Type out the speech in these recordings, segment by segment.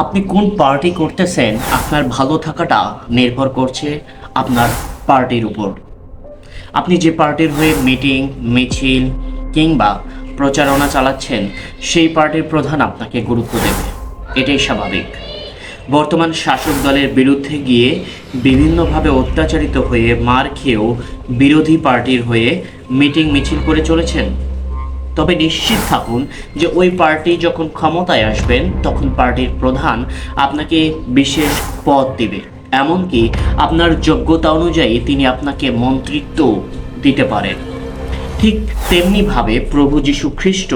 আপনি কোন পার্টি করতেছেন, আপনার ভালো থাকাটা নির্ভর করছে আপনার পার্টির উপর। আপনি যে পার্টির হয়ে মিটিং মিছিল কিংবা প্রচারণা চালাচ্ছেন, সেই পার্টির প্রধান আপনাকে গুরুত্ব দেবে। এটাই স্বাভাবিক। বর্তমান শাসক দলের বিরুদ্ধে গিয়ে বিভিন্নভাবে অত্যাচারিত হয়ে মার খেয়েও বিরোধী পার্টির হয়ে মিটিং মিছিল করে চলেছেন। তবে নিশ্চিত থাকুন যে ওই পার্টি যখন ক্ষমতায় আসবেন, তখন পার্টির প্রধান আপনাকে বিশেষ পদ দিবে। এমনকি আপনার যোগ্যতা অনুযায়ী তিনি আপনাকে মন্ত্রিত্ব দিতে পারেন। ঠিক তেমনিভাবে প্রভু যীশু খ্রিস্ট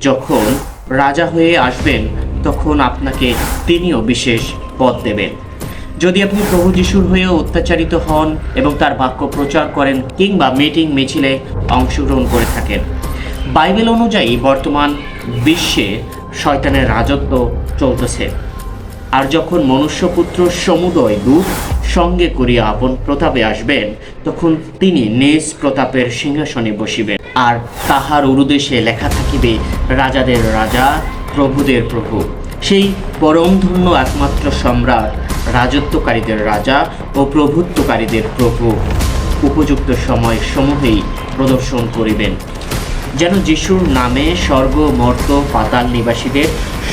যখন রাজা হয়ে আসবেন, তখন আপনাকে তিনিও বিশেষ পদ দেবেন। যদি আপনি প্রভু যিশুর হয়েও অত্যাচারিত হন এবং তার বাক্য প্রচার করেন কিংবা মিটিং মিছিলে অংশগ্রহণ করে থাকেন বাইবেল অনুযায়ী বর্তমান বিশ্বে শয়তানের রাজত্ব চলতেছে। আর যখন মনুষ্যপুত্র সমুদয় দূত সঙ্গে করিয়া আপন প্রতাপে আসবেন, তখন তিনি নিজ প্রতাপের সিংহাসনে বসিবেন। আর তাহার উরুদেশে লেখা থাকিবে, রাজাদের রাজা, প্রভুদের প্রভু। সেই পরমধন্য একমাত্র সম্রাট, রাজত্বকারীদের রাজা ও প্রভুত্বকারীদের প্রভু। উপযুক্ত সময় সমূহেই প্রদর্শন করিবেন। যেন যিশুর নামে স্বর্গ মর্ত পাতাল নিবাসীদের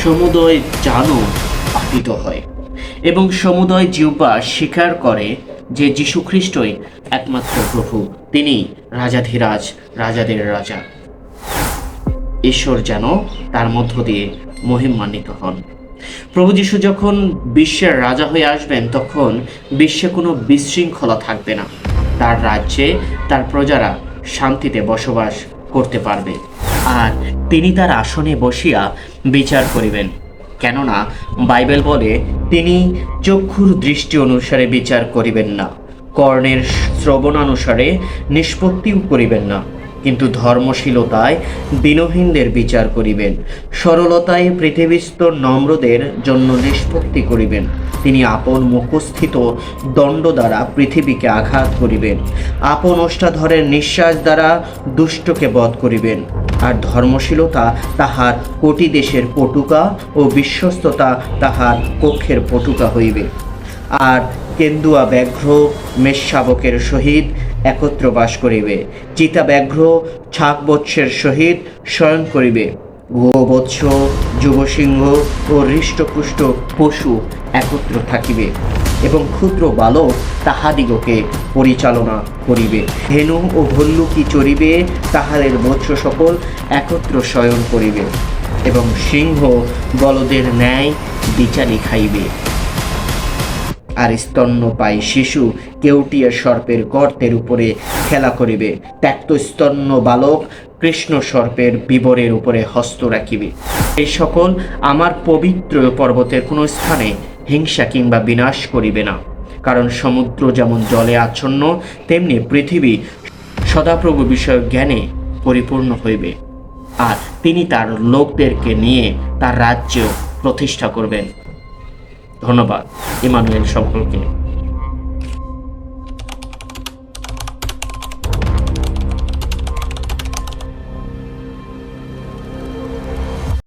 সমুদয় জানো পাতিত হয় এবং সমুদয় জিহ্বা স্বীকার করে যে যীশু খ্রিস্টই একমাত্র প্রভু তিনি রাজাধিরাজ, রাজাদের রাজা। ঈশ্বর যেন তার মধ্য দিয়ে মহিমান্বিত হন। প্রভু যীশু যখন বিশ্বের রাজা হয়ে আসবেন, তখন বিশ্বে কোনো বিশৃঙ্খলা থাকবে না। তার রাজ্যে তার প্রজারা শান্তিতে বসবাস করতে পারবে। আর তিনি তার আসনে বসিয়া বিচার করিবেন। কেননা বাইবেল বলে, তিনি চক্ষুর দৃষ্টি অনুসারে বিচার করিবেন না, কর্ণের শ্রবণানুসারে নিষ্পত্তিও করিবেন না। কিন্তু ধর্মশীলতায় দীনহীনদের বিচার করিবেন। সরলতায় পৃথিবীস্থ নম্রদের জন্য নিষ্পত্তি করিবেন। তিনি আপন মুখস্থিত দণ্ড দ্বারা পৃথিবীকে আঘাত করিবেন। আপন ওষ্ঠাধরের নিঃশ্বাস দ্বারা দুষ্টকে বধ করিবেন। আর ধর্মশীলতা তাহার কোটি দেশের পটুকা ও বিশ্বস্ততা তাহার কক্ষের পটুকা হইবে। আর কেন্দুয়া ব্যাঘ্র, মেষশাবকের সহিত একত্র বাস করিবে। চিতা ব্যাঘ্র ছাক বৎসের সহিত শয়ন করিবে। গোবৎস যুবসিংহ ও হৃষ্টপুষ্ট পশু একত্র থাকিবে এবং ক্ষুদ্র বালক তাহাদিগকে পরিচালনা করিবে। ধেনু ও ভল্লুকি চরিবে, তাহাদের বৎস সকল একত্র শয়ন করিবে এবং সিংহ বলদের ন্যায় বিচারি খাইবে। আর স্তন্যপায়ী শিশু কেউটিয়া সর্পের গর্তের উপরে খেলা করিবে। ত্যক্ত স্তন্য বালক কৃষ্ণ সর্পের বিবরের উপরে হস্ত রাখিবে। এই সকল আমার পবিত্র পর্বতের কোনো স্থানে হিংসা কিংবা বিনাশ করিবে না। কারণ সমুদ্র যেমন জলে আচ্ছন্ন, তেমনি পৃথিবী সদাপ্রভু বিষয় জ্ঞানে পরিপূর্ণ হইবে। আর তিনি তার লোকদেরকে নিয়ে তার রাজ্য প্রতিষ্ঠা করবেন। ধন্যবাদ। ইমানুয়েল সকলকে